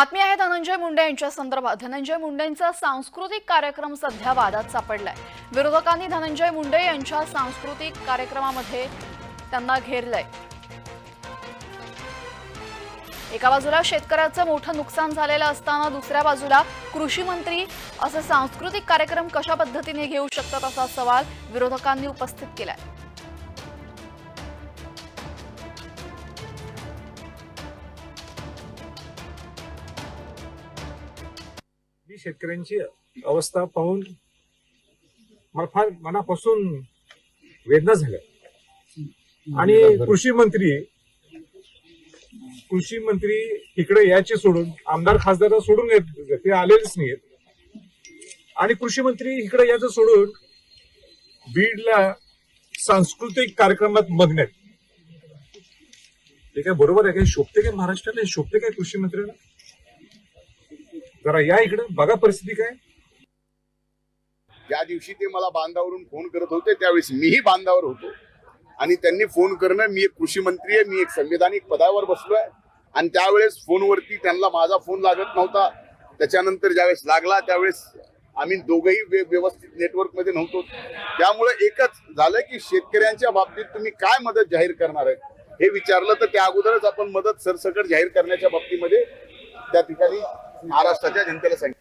बातमी आहे धनंजय मुंडे यांच्या संदर्भात. धनंजय मुंडेंचा सांस्कृतिक कार्यक्रम सध्या वादात सापडलाय. विरोधकांनी धनंजय मुंडे यांच्या सांस्कृतिक कार्यक्रमामध्ये त्यांना घेरलंय. एका बाजूला शेतकऱ्याचं मोठं नुकसान झालेलं असताना दुसऱ्या बाजूला कृषी मंत्री असे सांस्कृतिक कार्यक्रम कशा पद्धतीने घेऊ शकतात असा सवाल विरोधकांनी उपस्थित केलाय. शेतकऱ्यांची अवस्था पाहून मला फार मनापासून वेदना झाल्या. आणि कृषी मंत्री कृषी मंत्री इकडे याचे सोडून आमदार खासदार सोडून येत ते आलेलेच नाहीत आणि कृषी मंत्री इकडे यायचं सोडून बीडला सांस्कृतिक कार्यक्रमात मग्न आहेत. ते काय बरोबर आहे? काही शोभते काय महाराष्ट्राला शोभते काय कृषी मंत्र्यांना? जरा या इकडे बघा परिस्थिती काय. ज्या दिवशी ते मला बांधावरून फोन करत होते त्यावेळेस मीही बांधावर होतो. आणि त्यांनी फोन करणं मी एक कृषी मंत्री आहे मी एक संविधानिक पदावर बसलोय. आणि त्यावेळेस फोनवरती त्यांना माझा फोन लागत नव्हता. त्याच्यानंतर ज्यावेळेस लागला त्यावेळेस आम्ही दोघंही व्यवस्थित नेटवर्कमध्ये नव्हतो. त्यामुळे एकच झालं की शेतकऱ्यांच्या बाबतीत तुम्ही काय मदत जाहीर करणार आहे? हे विचारलं तर त्या अगोदरच आपण मदत सरसकट जाहीर करण्याच्या बाबतीमध्ये त्या ठिकाणी महाराष्ट्राच्या जनतेला सांगितलं.